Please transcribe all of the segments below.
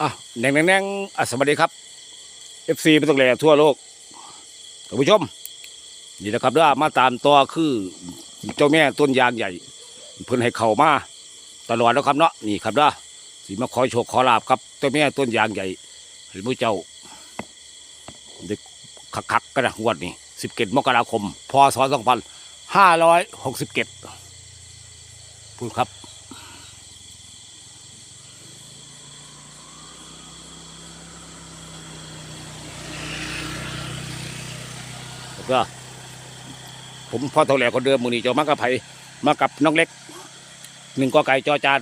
อะแหน่งแนงแหน่งอะสวัสดีครับ FC ไม่ต้องแหล่ทั่วโลกท่านผู้ชม นี่นะครับเด้อมาตามต่อคือเจ้าแม่ต้นยางใหญ่ เพิ่นให้เข้ามาตลอดแล้วครับเนาะนี่ครับเด้อสิมาขอโชคขอลาบครับเจ้าแม่ต้นยางใหญ่ให้ผู้เจ้าได้คักๆกันนะวดนี้17มกราคม พศ2567พูดครับ แล้วก็ผมพ่อเท่าแหล่คนเดิมมือนี้เจ้ามากับไผมากับน้องเล็กหนึ่งกอไก่จอจาน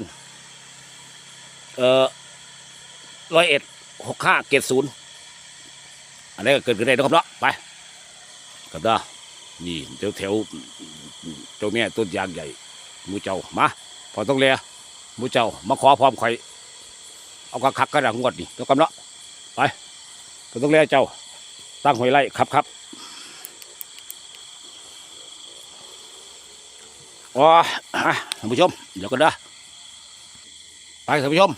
เอ่อร้อยเอ็ดหกห้าเกตศูนย์อันนี้ก็เกิดขึ้นได้นะครับเนาะไปกับเด้อนี่แถวแถวเจ้าแม่ต้นยางใหญ่มูเจ้ามาพอต้องเลียมูเจ้ามาขอพร้อมไข่เอากระคักกระดังงวดนี่แล้วกันเนาะไปพอต้องเลียเจ้าตั้งหอยไล่ครับครับ อ๋อฮะท่านผู้ชม เดี๋ยวกันนะไปท่านผู้ชม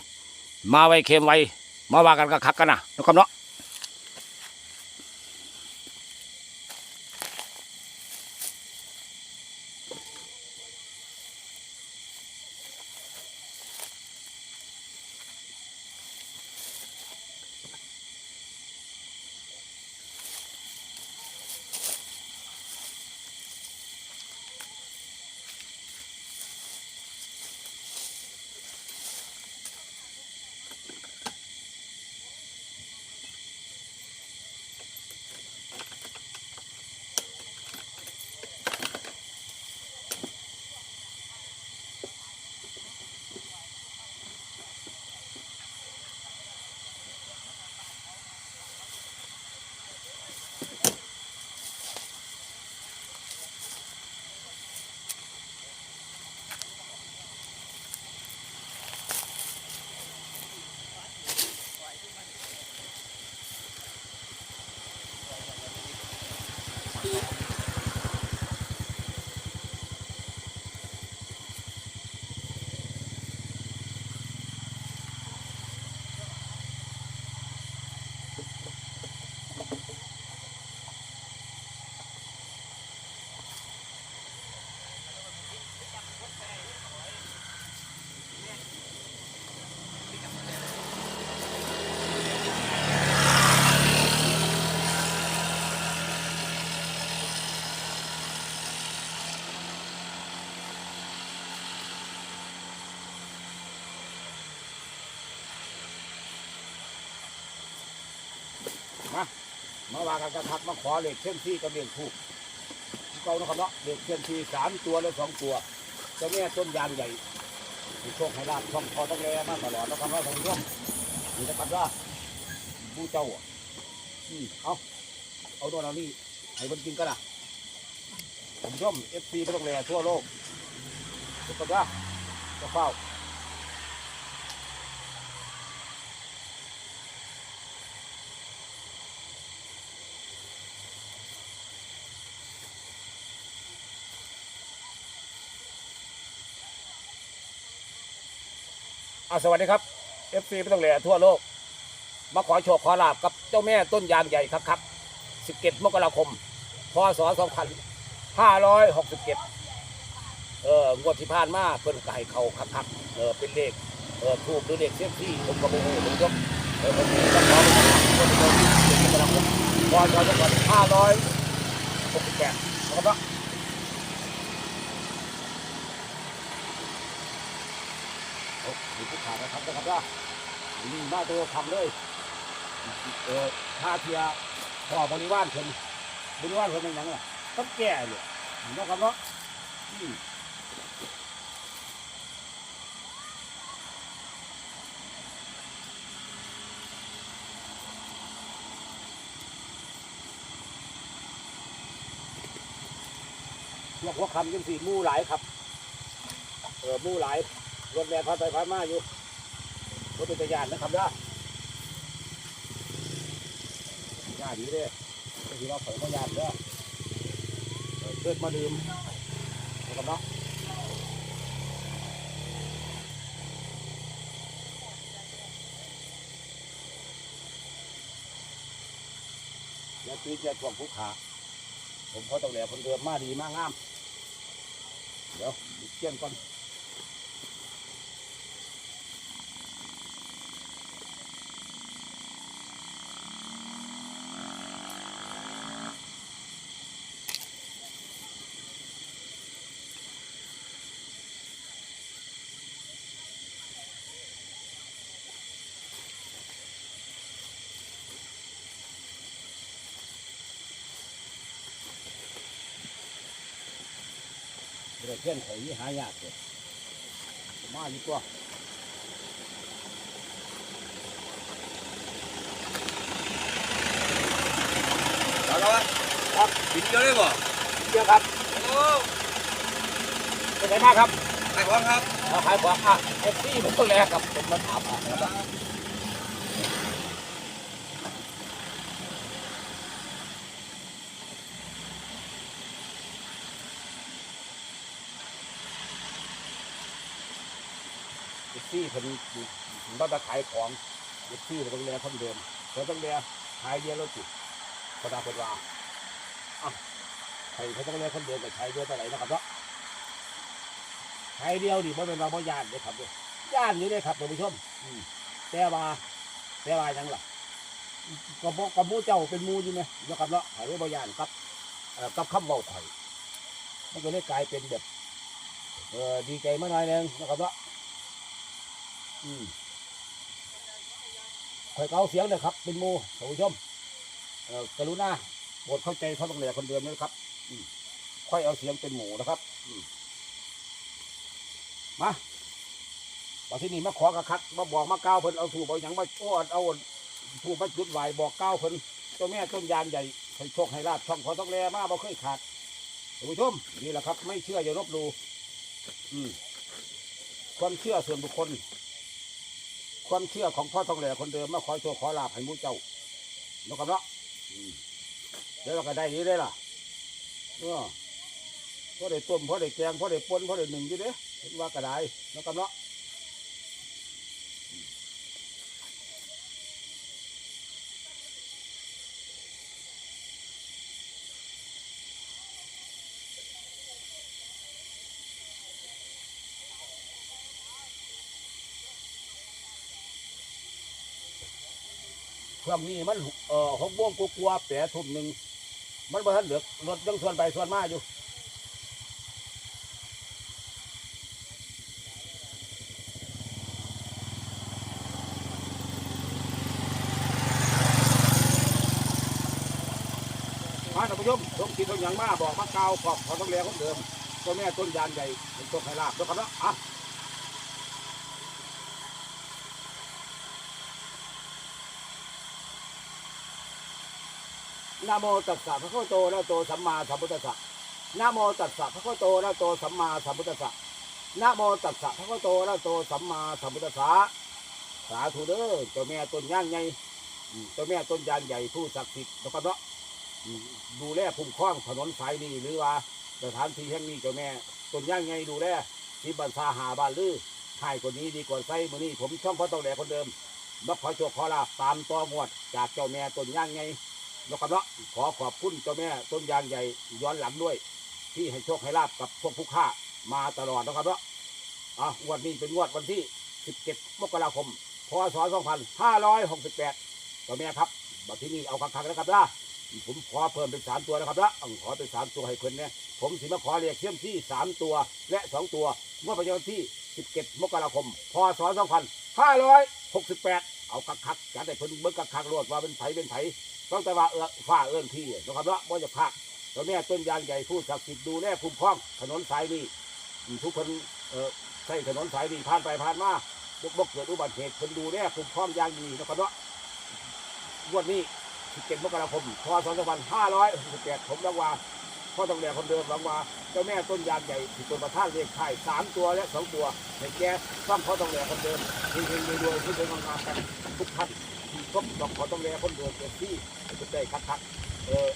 มาไวเค็มไวมาว่ากันกับคักกันนะนะครับเนาะ มาว่ากันกับคักมาขอเลขเส้นที่กับเลขถูกเก่านะครับเนาะเลขเส้นที่สามตัวและสองตัวเจ้าแม่ต้นยางใหญ่มีโชคให้ลาบช่องพอต้งแลมาตลอดนะครับว่าท่านผู้ชมนี่นะครับว่าผู้เจ้าอืมเอาเอาโน่นเอานี่ให้มันกินกันนะผมชมเอฟซีไม่ต้งแลทั่วโลกทุกคนว่าจะเฝ้า อะสวัสดีครับเอฟซีไม่ต้องเหลือทั่วโลก มาขอโชคขอลาบกับเจ้าแม่ต้นยางใหญ่ครับครับ17มกราคม พศ2567เอองวดที่ผ่านมาเพิ่นไก็ให้เขาคักคักๆเออเป็นเลขเออถูกหรือเลขเสียที่ผมก็บ่ฮู้ผมยกเออผมก็ขอเป็นงวดที่17มกราคมพศ2568นะครับเนาะโอ้มีผู้ขาด นะครับนะครับว่านี่มาตัวทำเลยเออท่าเทียพ่อบริวารเพิ่นบริวารเพิ่นเป็นยังล่ะต้องแก่เลยนไหมครับเนาะอืมพวกหัวคำยังสี่มู่หลายครับ เออมู่หลายรถแรงพัดไปพัดมาอยู่ รถเป็นตะยานนะครับนะยานนี้เด้ก็คือเราเผยก็ยานเด้อเกิดมาดื่มนะครับเนาะแล้วตีอย่าถ่วงผู้ขาผมเขาตะแหล่คนเดิมมาดีมากงาม เดี๋ยวเชี่ยงก่อน เดี๋ยวเพื่อนเขายี่หายากเลยมาดีกว่าเอาละวะครับบินเดียวได้บ่เดี๋ยวครับโอ้เป็นไงบ้างครับขายของครับมาขายของอะเอฟซีผมต้องแลกกับผมมาถามอะนะครับ เอฟซีผมมาจะขายของเอฟซีผมต้องแลคนเดิมเขาต้องแลขายเยวแล้วจิพระดาพระดาอะใครเขาต้องแลคนเดิมกับใช้เดียวเท่าไหร่นะครับเนาะไทยเดียวดิบ่เป็นว่าบ่ยานเด้ครับเด้ย่านอยู่เด้ครับท่านผู้ชมแต่ว่าแต่ว่ายังหล่ะก็บ่ก็มูเจ้าเป็นมูอยู่ไหมเนาะครับเนาะข่อยเลยบ่ย่านครับกับคำเว้าข่อยมันก็เลยกลายเป็นแบบดีใจมาหน่อยนึงนะครับเนาะ ข่อยก็เอาเสียงเด้อครับ เป็นหมู่ท่านผู้ชมกรุณาโปรดเข้าใจเขาต้องเหลือคนเดิมนะครับค่อยเอาเสียงเป็นหมูนะครับมาบอที่นี่มาขอกระคัดมาบอกมาก้าวเพิ่นเอาถูกเอาอย่างมาโอ้เอาถูกมาจุดไหวบอกก้าวเพิ่นตัวแม่ต้นยางใหญ่ให้โชคให้ลาบช่องขอต้องแลมาบ่เคยขาดท่านผู้ชมนี่แหละครับ ไม่เชื่ออย่าลบดูความเชื่อส่วนบุคคล ความเชื่อของพ่อทองแหล่คนเดิมมาขอโชคขอลาภให้มูเจ้าแล้วก็เนาะเดี๋ยวเราก็ได้อยี่ได้ล่ะเออพอได้ต้มพอได้แกงพอได้ปนพอได้หนึ่งอยู่เด้เห็นว่ากระไดแล้วก็เนาะ ช่วงนี้มันเอ่อหกโมงกลัวๆแปดทุ่มหนึ่งมันบ่ทันเหลือรถยังส่วนไปส่วนมาอยู่มาท่านผู้ชมต้องคิดต้องอย่างมาบอกมาเก่าขอบขอต้องเลี้ยงคนเดิมตัวแม่ต้นยางใหญ่เป็นตัวไข่ลาบตัวครับเนาะอะ นะโมตัสสะพระโคโตอะโตสัมมาสัมพุทธัสสะนะโมตัสสะพระโคโตอะโตสัมมาสัมพุทธัสสะนะโมตัสสะพระโคโตอะโตสัมมาสัมพุทธัสสะสาธุเด้อตัวแม่ต้นย่างใหญ่ตัวแม่ต้นยางใหญ่ผู้ศักดิ์สิทธิ์นะครับเนาะดูแลคุ้มครองถนนสายนี้หรือว่าสถานที่แห่งนี้เจ้าแม่ต้นย่างใหญ่ดูแลที่บันซาหาบ้านลือให้คนนี้ดีกว่าไส้มือนี้ผมช่องพ่อตองแหลคนเดิมมาขอโชคขอลาบตามต่องวด จากเจ้าแม่ต้นย่างใหญ่ นะครับเนาะขอขอบคุณเจ้าแม่ต้นยางใหญ่ย้อนหลังด้วย ที่ให้โชคให้ลาบกับพวกผู้ค้ามาตลอดนะครับเนาะอะวดนี้เป็นงวดวันที่ 17 มกราคม พศ 2568เจ้าแม่ครับบัดที่นี่เอาคักๆนะครับนะผมขอเพิ่มเป็น3ตัวนะครับนะขอเป็น3ตัวให้เพิ่นเนี่ยผมสิมาขอเรียกเชื่อมที่3ตัวและ2ตัวงวดประจำวันที่17มกราคม พศ2568เอาคักๆจัดให้เพิ่นเบิ่งคักๆรวดว่าเป็นไผเป็นไผ ต้องแต่ว่าเออฝ้าเอื้อนที่นะครับเนาะบ่จะพักตัวแม่ต้นยางใหญ่ผู้ศักดิ์สิทธิ์ดูแลคุ้มครองถนนสายนี้ทุกคนเออใช้ถนนสายนี้ผ่านไปผ่านมาบกบกเกิดอุบัติเหตุคนดูแลคุ้มครองยางดีนะครับเนาะวันนี้17มกราคมพศ2568ผมรังว่า พ่อตองแลคนเดิมรังว่าเจ้าแม่ต้นยางใหญ่ที่เป็นประธานเลขไทยสามตัวและสองตัวในแก่ต้องพ่อตองแลคนเดิมเฮงๆรวยๆที่เป็นงานกันทุกท่านที่ครบต้องขอต้องแลคนเดิมเต็มที่จะได้คักคักๆเออ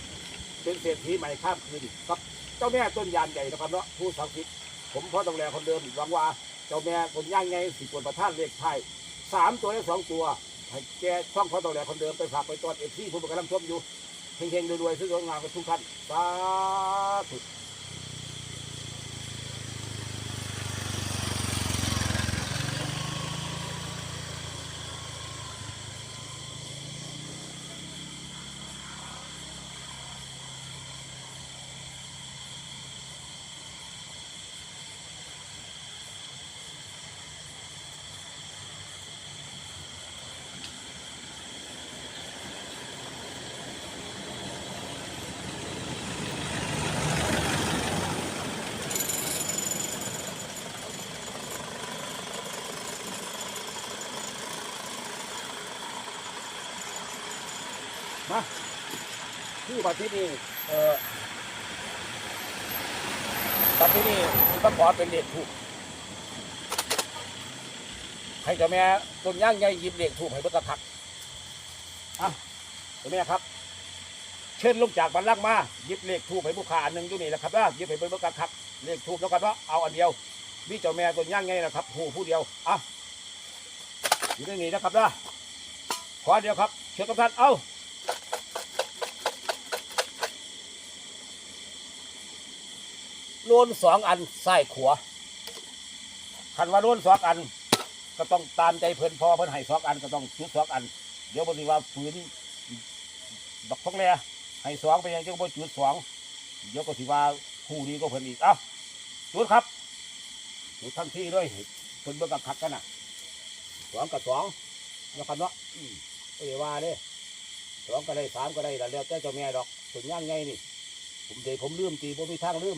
เป็นเศรษฐีใหม่ข้ามคืนครับเจ้าแม่ต้นยางใหญ่นะครับเนาะผู้ศักดิ์สิทธิ์ผมพอตองแลคนเดิมหวังว่าเจ้าแม่คนย่างไงสิบคนประท่านเลขไทยสามตัวและสองตัวให้แกช่องพอตองแลคนเดิมไปฝากไปตอนเอฟซีผมกำลังชมอยู่ เฮงๆรวยๆซื้อรถงงานกันทุกท่านสาธุ มาที่บัดที่นี่เออบัดที่นี่ต้องขอเป็นเลขถูกให้เจ้าแม่ต้นย่างใหญ่ยิบเลขถูกให้เบิกคักอะเจ้าแม่ครับ เชิญลงจากบันลัก์มายิบเลขถูกให้บุคคาอันหนึ่งอยู่นี่แหละครับนะหยิบให้เบิกคักเลขถูกแล้วกันว่าเอาอันเดียวนี่เจ้าแม่ต้นย่างใหญ่นะครับหูผู้เดียวอะอยู่ในนี้นะครับนะขอเดียวครับ เชิญกับท่านเอา โลนสองอันซ้ายขวาคันว่าโลนสองอัน ก็ต้องตามใจเพิ่นพอเพิ่นให้สองอันก็ต้องจุดสองอัน เดี๋ยวบางทีว่าฝืนบักทองแร่ให้สองไปยังเจ้าบ่จุดสองเดี๋ยวก็สิว่าคู่นี้ก็เพิ่นอีกเอ้าจุดครับจุดทั้งที่ด้วยเพิ่นเบิ่งกับคักกันน่ะสองกับสองแล้วกันเนาะอืมไม่ได้ว่าเด้สองก็ได้สามก็ได้แล้วแล้วแต่เจ้าแม่ดอกส่วนย่างไงนี่ ผมเดี๋ยวผมลืมตีผมมีทางลืม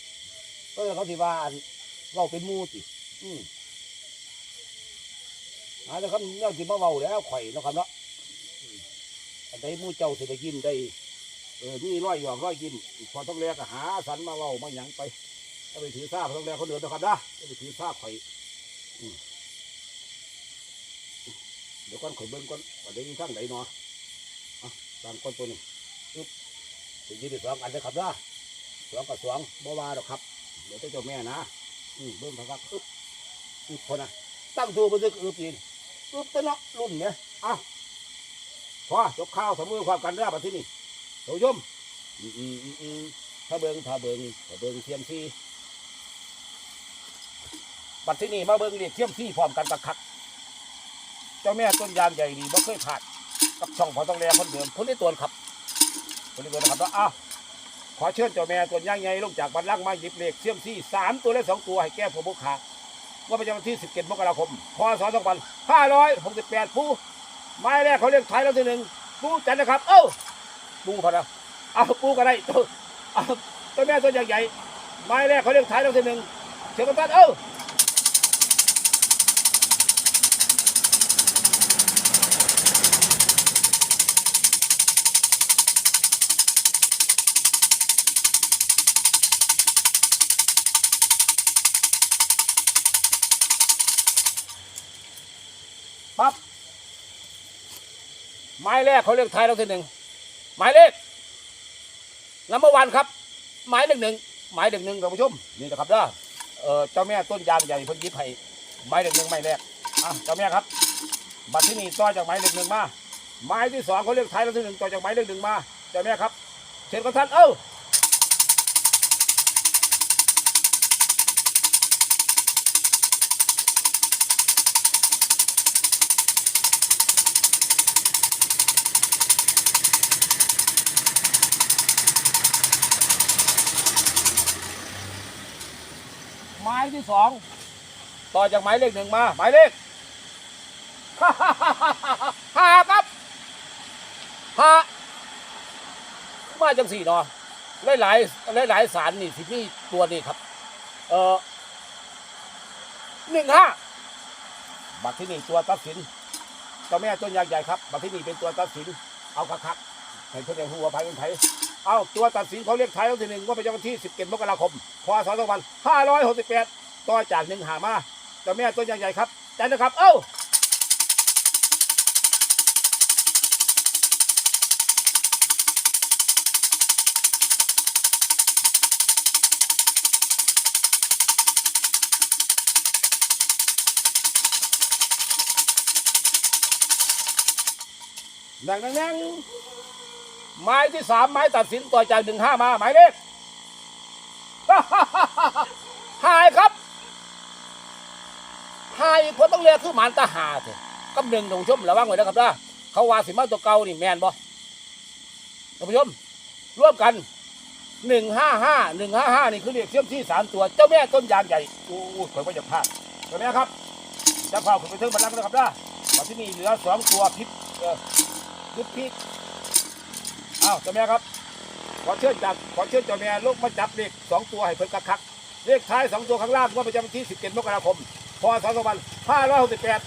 ก็เลยเขาสิว่าอันเราเป็นหมูติอืมอาจจะคำเนี่ยสิมาเว้าแล้วข่อยเนาะครับเนาะอืมอันใดหมูเจ้าสิได้กินได้เออมีร้อยหยอกร้อยกินพอต้องแลก็หาสันมาเว้ามาหยังไปก็ไปถือซาพอต้องแลเขาเดินนะครับนะก็ไปถือซาข่อยอืมเดี๋ยวก่อนข่อยเบิ่งก่อนว่าได้ยินข้างไหนเนาะอะตามก้อนตัวนี้อึ๊บถึงยี่สิบสองอันเลยครับนะสองกับสองบ่ว่าหรอกครับ ดี๋ยวเจ้าแม่นะอืมเบิ่งพักๆอึ๊บอึ๊บคนนะตั้งตัวบนซึกอึ๊บอีนอึ๊บตะเนาะรุ่นเนี่ยเอ้าพอจบข้าวสมุนความกันได้ปะที่นี่โยมอืมอืมอืมอืมถ้าเบิ่งถ้าเบิ่งถ้าเบิ่งเทียมซีบัดที่นี่มาเบิ่งเรียกเทียมซีพร้อมกันตะคัก เจ้าแม่ต้นยางใหญ่ดีบ่เคยผ่านกับช่องพอต้องแลคนเดิมคนที่ตัวครับคนที่ตัวนะครับว่าอ้าว อเชิญเจ้าแม่ตัวย่างใหญ่ลงจากบันลังมาหยิบเหล็กเสียมซี่สามตัวและสองตัวให้แก้ผมบุกขาว่าประจำวันที่สิบเจ็ดมกราคมพศสองพันห้าร้อยหกสิบแปดผู้ไม้แรกเขาเรียกไทยแล้วทีหนึ่งปูจันนะครับ เอ้าปูพอนะเอาปูก็ได้ตัวเอาตัวแม่ตัวใหญ่ใหญ่ไม้แรกเขาเรียกไทยแล้วทีหนึ่งเชิญกันตัดเอ้า ปั๊บไม้แรกเขาเรียกไทยแล้วทีหนึ่งหมายเลขนัมเบอวันครับ หมายเลขหนึ่งหมายเลขหนึ่งท่านผู้ชมนี่นะครับเด้อเออเจ้าแม่ต้นยางใหญ่พิ่นยิบให้หมายเลขหนึ่งหมายแรกอะเจ้าแม่ครับ บัตรที่นี่ต่อจากหมายเลขหนึ่งมาหมายที่สองเขาเรียกไทยแล้วที่หนึ่งต่อจากหมายเลขหนึ่งมาเจ้าแม่ครับเชิญกับท่านเอ้าายที่สองต่อจากหมายเลขหนึ่งมาหมายเลขหาครับหามาจังสี่เนาะหลายหลายหลายหลายสารนี่สิมีตัวนี้ครับ เออหนึ่งห้าบัตรที่นี่ตัวตัดสินเจ้าแม่ต้นยางใหญ่ครับบัตรที่นี่เป็นตัวตัดสินเอาคักคักให้เพื่อนได้รู้ว่าไผเป็นไผ เอาตัวตัดสินเขาเรียกไทายวันที่หนึ่งว่าเป็นวันที่ 17 มกราคม พศ 2568 ต่อจากหนึ่งหามาเจ้าแม่ต้นใหญ่ๆครับจันนะครับ เอ้าดังนั้นยัง ไม้ที่สามไม้ตัดสินต่อจากหนึ่งห้ามาหมายเลขหายครับหายเพราะต้องเรียกคือหมานตาหาเถอะกำหนึ่งท่านผู้ชมระวังไว้นะครับนะเขาว่าสิมาตัวเก่านี่แมนบ่ท่านผู้ชมร่วมกันหนึ่งห้าห้าหนึ่งห้าห้านี่คือเรียกเชื่อมที่สามตัว เจ้าแม่ต้นยางใหญ่โอ้โหข่อยว่าจะพลาดเจ้าแม่ครับจะพาผมไปถึงบัลลังก์นะครับนะมาที่นี่เหลือสองตัวพิษเออพีกอ้าวเจ้าแม่ครับ ขอเชิญจับขอเชิญเจ้าแม่ลูกมาจับเลขสองตัวให้เพิ่นคักเลขท้ายสองตัวข้างล่างว่าประจำวันที่สิบเจ็ดมกราคมพศสองพันห้าร้อยหกสิบแปด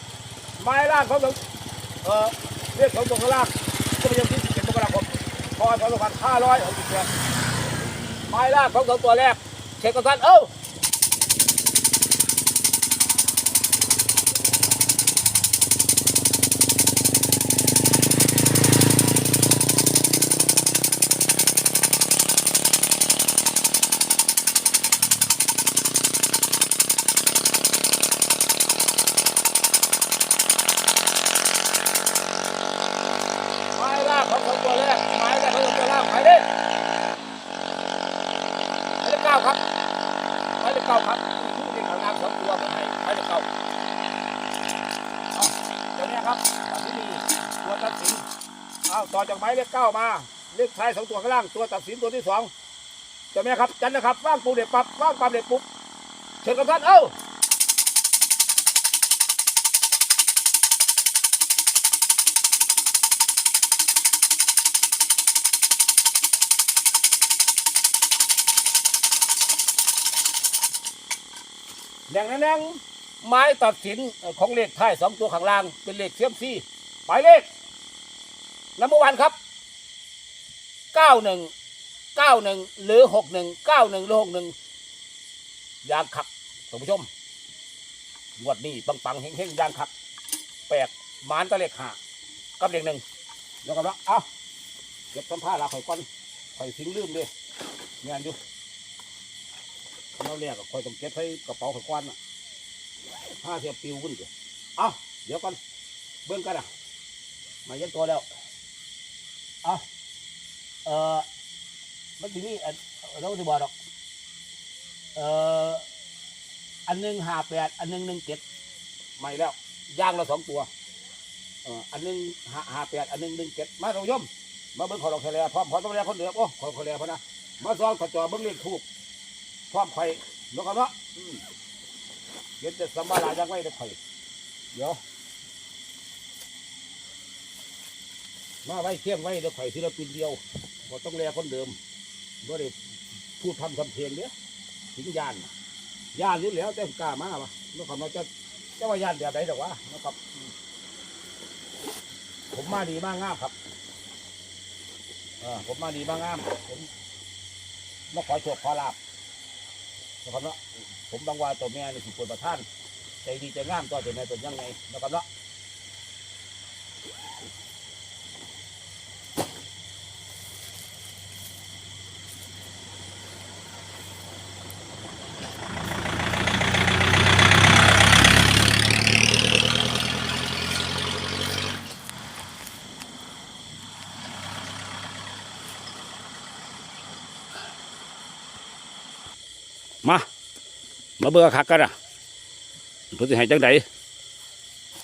ไม้ล่างเขาต้องเอ่อเลขสองตัวข้างล่างก็ประจำวันที่สิบเจ็ดมกราคมพศสองพันห้าร้อยหกสิบแปดไม้ล่างของสองตัวแรกเช็คกันท่านเอ้า ไม้ล่างของสองตัวแรกไม้แรกของสองตัวล่างหมายเลขหมายเลขเก้าครับหมายเลขเก้าครับเลขข้างล่างสองตัวคนไงหมายเลขเก้าเอาเดี๋ยวนี้ครับตัดที่นี่ตัวตัดสินเอาต่อจากหมายเลขเก้ามาเลขท้ายสองตัวข้างล่างตัวตัดสินตัวที่สองเจ้านี้ครับจันนะครับว่างปูเด็กปับว่างปั๊บเด็กปุ๊บเชิญกับท่านเอ้า แดงแดงไม้ตัดสินของเลขท้ายสองตัวข้างล่างเป็นเลขเทียมซี่หมายเลขนัมวันครับเก้าหนึ่งเก้าหนึ่งหรือหกหนึ่งเก้าหนึ่งหรือหกหนึ่งยางขับท่านผู้ชมงวดนี้ปังปังๆเฮงเฮงๆยางขับแปลกหมานตะเลขหากับเลขหนึ่งเดี๋ยวกันว่าเอาเก็บสัมภาระข่อยก่อนข่อยทิ้งลืมเลยงานอยู่ เราเรียกคอยต้องเก็บให้กระเป๋าของควันอะผ้าเสียปิวขึ้นเดี๋ยวเอาเดี๋ยวก่อนเบิ้องกันอะ มาเย็นตัวแล้วเอาเอ่อมันทีนี้เราจะบอกหรอกเอ่ออันหนึ่งห้าแปดอันหนึ่งหนึ่งเจ็ดใหม่แล้วย่างละสองตัวเอ่ออันหนึ่งห้าห้าแปดอันหนึ่งหนึ่งเจ็ดมาท่านผู้ชมมาเบิ้งขอลองทะเลพร้อมพร้อมต้องเรียกคนเดียวโอ้ขอทะเลพอนะมาซ้อนขอจอเบิ้งเลขทูบ พร้อมไข่นกกระเนาะเดี๋ยวจะสำบาลายังไว้ได้ไข่เดี๋ยวมาไว้เทียมไว้เดี๋ยวไข่ทีละปีเดียวพอต้องแลคนเดิมบ่ได้พูดทำทำเพลงเนี้ยถึงยานยานนี่แล้วแต่กล้ามาปะนกคำเราจะจะว่ายานแบบไหนแต่ว่านะครับ ผมมาดีมากงามครับผมมาดีมากงามผมมาขอโชคขอลาบ นะครับเนาะผมบางวาตัวแม่นี่สิปวดประท่านใจดีใจงามตัวตัวแม่ตัวยังไงนะครับเนาะ มาเบื่อคักกันอะเพื่อสิให้จังได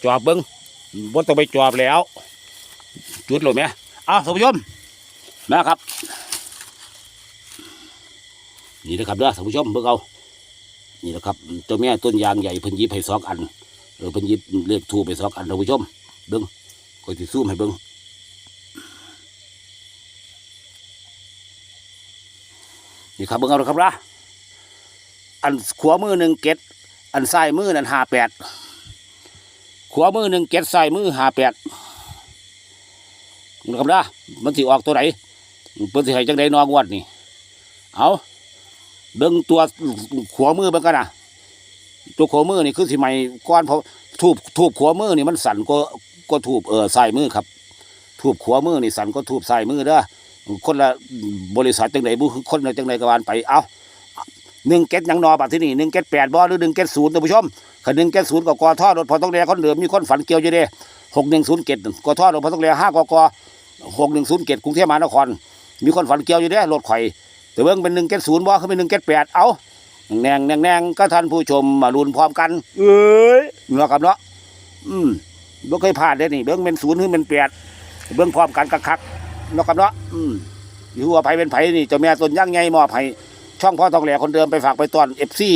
จอบเบิ้งบ่ต้องไปจอบแล้ว จุดหรือไหมเอาท่านผู้ชมนะครับ นี่นะครับเด้อท่านผู้ชมเบิ่งเอานี่นะครับตัวแม่ต้นยางใหญ่เพิ่นยิบให้สองอันเออเพิ่นยิบเลขทูไปสองอันท่านผู้ชมเบิ่งคอยสิดซูมให้เบิ่งนี่ครับเบิ่งเอานะครับนะ อันขวามือหนึ่งเก็ดอันซ้ายมือนั่นห้าแปดขวามือหนึ่งเก็ดซ้ายมือห้าแปดนะครับนะมันสิออกตัวไหนเพิ่นสิให้จังไดนองวดนี่เอาเบิ่งตัวขวามือเบิ่งกันนะตัวขวามือนี่คือสิใหม่ก้อนเพราะทูบทูบขวามือนี่มันสั่นก็ก็ทูบเออซ้ายมือครับทูบขวามือนี่สั่นก็ทูบซ้ายมือเด้อคนละบริษัทจังไดบุคือคนละจังไดกวานไปเอา หนึ่งเก็ตยังนอบัดที่นี่หนึ่งเก็ตแปดบ่หรือหนึ่งเก็ตศูนย์ท่านผู้ชมคันหนึ่งเก็ตศูนย์ก็กอท่อรถพอต้องแลคนเดิมมีคนฝันเกี่ยวอยู่เด้หกหนึ่งศูนย์เก็ตกอท่อรถพอต้องแลห้ากกหกหนึ่งศูนย์เก็ตกรุงเทพมหานคร มีคนฝันเกี่ยวอยู่เด้รถไข่อยแต่เบิ่งเป็นหนึ่งเก็ตศูนย์บ่คือเป็นหนึ่งเก็ตแปดเอาแนงแนงแนงก็ท่านผู้ชมมาลุ้นพร้อมกัน เอ้ยเนาะครับเนาะอืมบ่เคยพลาดเด้นี่เบิ่งเป็นศูนย์หรือเป็นแปดเบิ่งพร้อมกันคักๆเนาะครับเนาะอืมอยู่ว่าไผเป็นไผนี่เจ้าแม่ต้นย่างใหญ่มอบให้ ช่องพ่อทองแหล่คนเดิมไปฝากไปตอนเอฟซี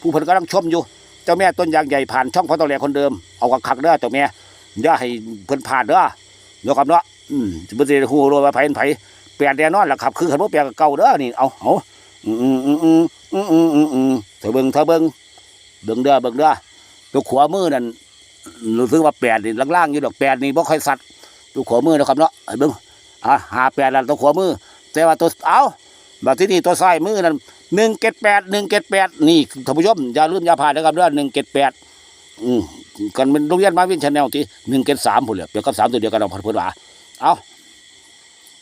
ผู้พันกำลังชมอยู่ เจ้าแม่ต้นยางใหญ่ผ่านช่องพ่อทองแหล่คนเดิมเอากักขักเด้อเจ้าแม่อย่าให้เพิ่นผ่านเด้อเดี๋ยวกับเนาะอืมจะเปเรื่องหูโรยไปไผ่นไผ่เปลี่ยนแน่นอนล่ะครับ คือขันว่าเปลี่ยนเก่าเด้อนี่เอาเอาอืมอืมอืมอืมอืมอืมอืมเธอเบิ้งเธอเบิ้งเบิ้งเด้อเบิ้งเด้อตัวขวามือนั่นรู้สึกว่าแปดนี่ล่างๆอยู่ดอกแปดนี่บ่ค่อยสัตว์ตัวขวามือนะครับเนาะเบิ้งอะหาแปดนั่นตัวขวามือแต่ว่าตัวเอา บัดที่นี่ตัวไส้มือนั้นหนึ่งเก็ดแปดหนึ่งเก็ดแปดนี่ท่านผู้ชมอย่าลืมอย่าผ่านนะครับเรื่องหนึ่งเก็ดแปดกันเป็นโรงเรียนมาวิ่งชแนลที่หนึ่งเก็ดสามผุนเลยเดียวกับสามตัวเดียวกันเราพันเพื่อนว่าเอา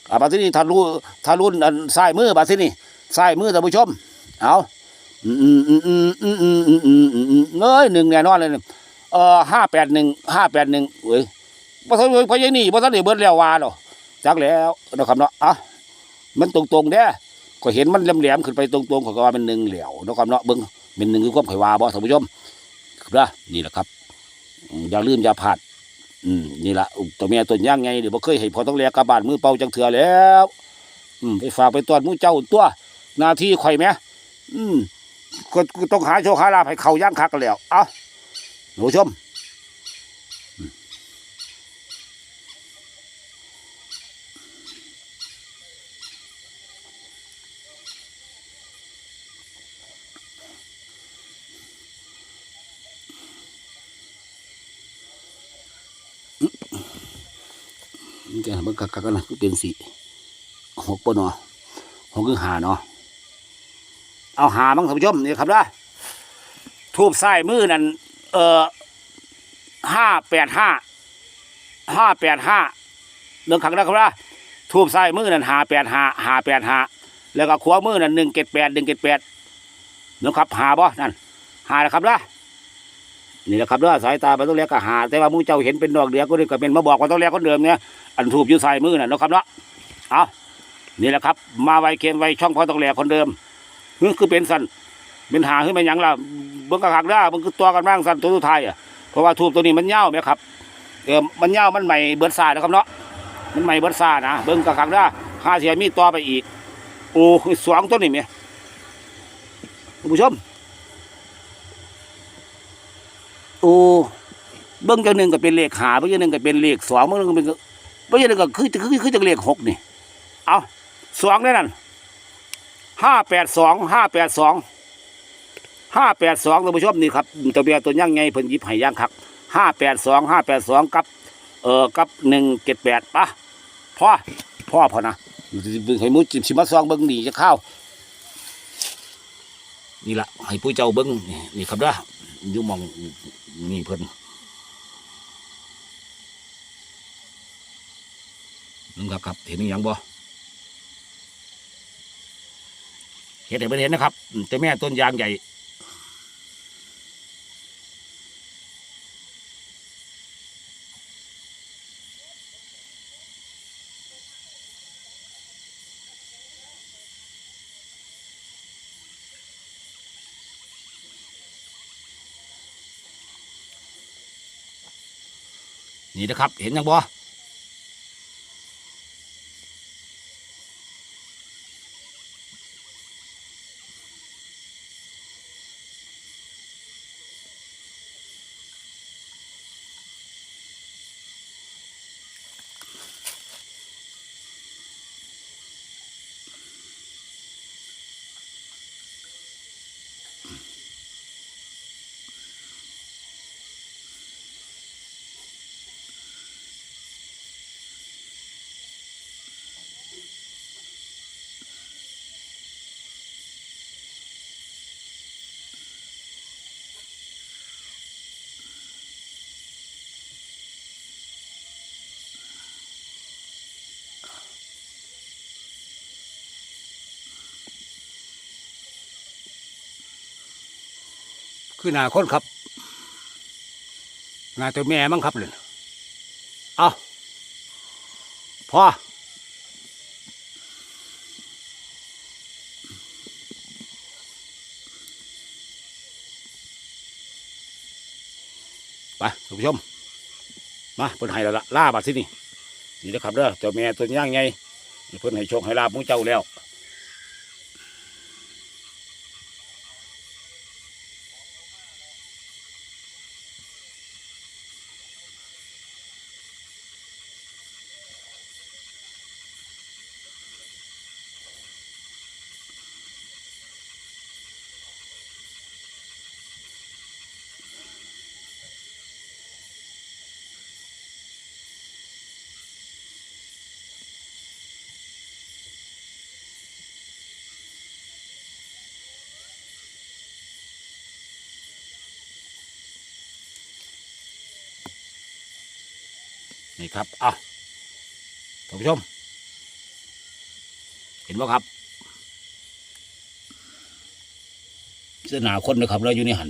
เอาบัดที่นี่ทะรุทะรุนไส้มือบัดที่นี่ไส้มือท่านผู้ชม เอาเอ้ยหนึ่งแน่นอนเลยเออห้าแปดหนึ่งห้าแปดหนึ่งเว้ยบันเว้ยพยังนี่บ่ทันี่เบิดแล้ววาหรอจักแล้วนะครับเนาะอะมันตรงๆเด้อ ก็เห็นมันแหลมๆขึ้นไปตรงๆขอก็ว่าเป็นหนึ่งเหลียวนะครับเนาะเบิ่งเป็นหนึ่งคือความไขว่าบ่ท่านผู้ชมครับนะนี่แหละครับอย่าลืมอย่าพลาดอืมนี่แหละตัวเมียตัวย่างไงเดี๋ยวบ่เคยให้พอต้องแลกกลับานมือเป่าจังเถื่อแล้วอืมไปฝากไปตอนมูเจ้าตัวหน้าที่ข่อยแหมอืมก็ก็ต้องหาโชคหาลาภให้เขาย่างคักกันแล้ว เอาหนูชม จะเบิ่งคักๆกันนะคือเป็นสีหกปนอหกคือหาเนาะเอาหาบ้างท่านผู้ชมนี่ครับนะทูบไส้มือนั่นเอ่อห้าแปดห้าห้าแปดห้าเรื่องขังนะครับนะทูบไส้มือนั่นหาแปดห้าหาแปดห้าแล้วก็ขวามือนั่นหนึ่งเจ็ดแปดหนึ่งเจ็ดแปดนะครับหาบ่นั่นหานะครับนะ นี่แหละครับเด้อสายตาไปต้องเรียกก็หา แต่ว่ามูเจ้าเห็นเป็นดอกเดียก็เลยก็เป็นมาบอกว่าต้องเรียกคนเดิมเนี่ยอันทูบอยู่ใส่มือน่ะนะครับเนาะเอานี่แหละครับ มาไวเคนไวช่องพอต้องแหลคนเดิมนี่คือเป็นสันเป็นหาขึ้นมาหยังล่ะเบิ้งกระหักได้ามันคือตัวกันบ้างสันตัวสุดท้ายอะเพราะว่าทูบตัวนี้มันเน่าไหมครับเออมันเน่ามันใหม่เบิดซานะครับเนาะมันใหม่เบิดซานะเบิ้งกระหักได้าห้าเสียมีต่อไปอีกโอ้สองตัวนี่เมียคุณผู้ชม โอ้เบิ้งจังหนึ่งก็เป็นเลขหาเบิ้งจังหนึ่งก็เป็นเลขสองเบิ้งจังหนึ่งก็เป็นเพราะฉะนั้นก็คือคือคือจังเลขหกนี่ เอาสองได้นั่นห้าแปดสองห้าแปดสองห้าแปดสองท่านผู้ชมนี่ครับตัวเบียตัวย่างไงเพิ่นยิบให้ย่างคักห้าแปดสองห้าแปดสองกับ เอ่อกับหนึ่งเจ็ดแปดปะพ่อพ่อพอนะให้หมูจิบชิมาซองเบิ้งหนีจะเข้านี่ละให้ผู้เจ้าเบิ้งนี่ครับเด้ออยู่มอง นี่เพิ่นนึงครับครับเห็นอหย่างบ่เห็นแต่ไม่เห็นนะครับแต่แม่ต้นยางใหญ่ นะครับ เห็นยังบ่อืม คือหนาคนครับหนาตัวแม่มั้งครับเลยเอาพอไปท่านผู้ชม มาเพิ่นให้ละล่าบัดที่นี่นี่นะครับเด้อเจ้าแม่ตัวย่างไงเพิ่นให้โชคให้ลาบหมูเจ้าแล้ว นี่ครับอะท่านผู้ชม เห็นไหมครับพิจารณาคนนะครับเราอยู่ในหัน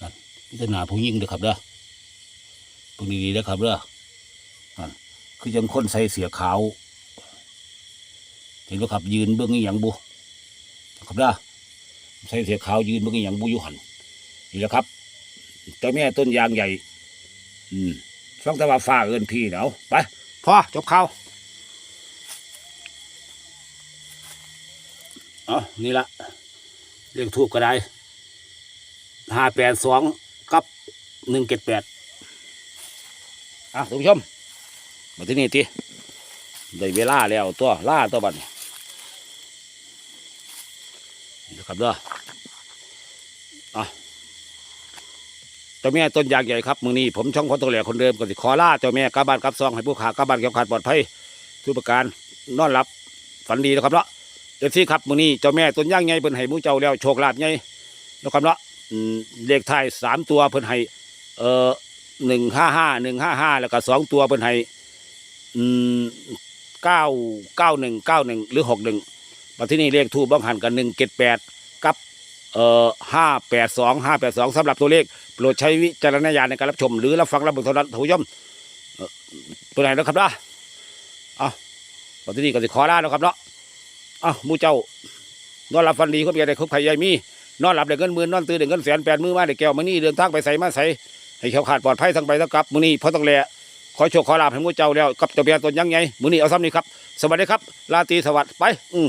นั่นพิจารณาผู้ยิ่งนะครับเด้อพวกดีๆนะครับเด้อนั่นคือยังคนใส่เสียขาว เห็นไหมครับ ยืนเบื้องนี้อย่างบุครับเด้อใส่เสียขาวยืนเบื้องนี้อย่างบุอยู่หันนี่แหละครับเจ้าแม่ต้นยางใหญ่ อืม ฟังแต่ว่าฟ้าเอินพี่เนาไปพอจบข่าวเอานี่ละเรียงทูบก็ได้ห้าแปดสองกับหนึ่งเจ็ดแปดอะท่านผู้ชม มาที่นี่ทีได้เวลาแล้วตัวล่าตัวบัดนี้นี่นะครับเด้ออะ เจ้าแม่ต้นยางใหญ่ครับมือนี้ผมช่องคนตัวแหลกคนเดิมก็สิขอลาเจ้าแม่กลับานกับซองให้ผู้ขากลับานเกี่ยวขาดปลอดภัยทุกประการนอนหลับฝันดีนะครับเนาะเด็กที่ครับมือนี้เจ้าแม่ต้นยางใหญ่เพิ่นให้มูเจ้าแล้วโชคลาภใหญ่นะครับเนาะเลขท้ายสามตัวเพิ่นให้เอ่อหนึ่งห้าห้าหนึ่งห้าห้าแล้วก็สองตัวเพิ่นให้อืมเก้าเก้าหนึ่งเก้าหนึ่งหรือหกหนึ่งมาที่นี่เลขทูบบ้างหันกันหนึ่งเจ็ดแปดกับ เอ่อห้าแปดสองห้าแปดสองสำหรับตัวเลข โปรดใช้วิจารณญาณในการรับชม หรือรับฟังรับเบิ่งเท่านั้นท่านผู้ชมตัวไหนนะครับนะเอาวันนี่ก็สิขอลาแล้วครับเนาะเอามูเจ้านอนหลับฟันดีคนเดียวได้ครบใครใหญ่มีนอนหลับได้เงินหมื่นนอนตื่นได้เงินแสนแปดมือมาได้แก้วมานี่เดินทางไปใส่มาใส่ให้เขาขาดปลอดภัยทั้งไปทั้งกลับมือนี้เพราะต้องแลขอโชคขอลาภให้มูเจ้าแล้วกับเจ้าเบียร์ตนยังไงมือนี้เอาซ้ำนี้ครับสวัสดีครับลาตีสวัสดิ์ไป อืม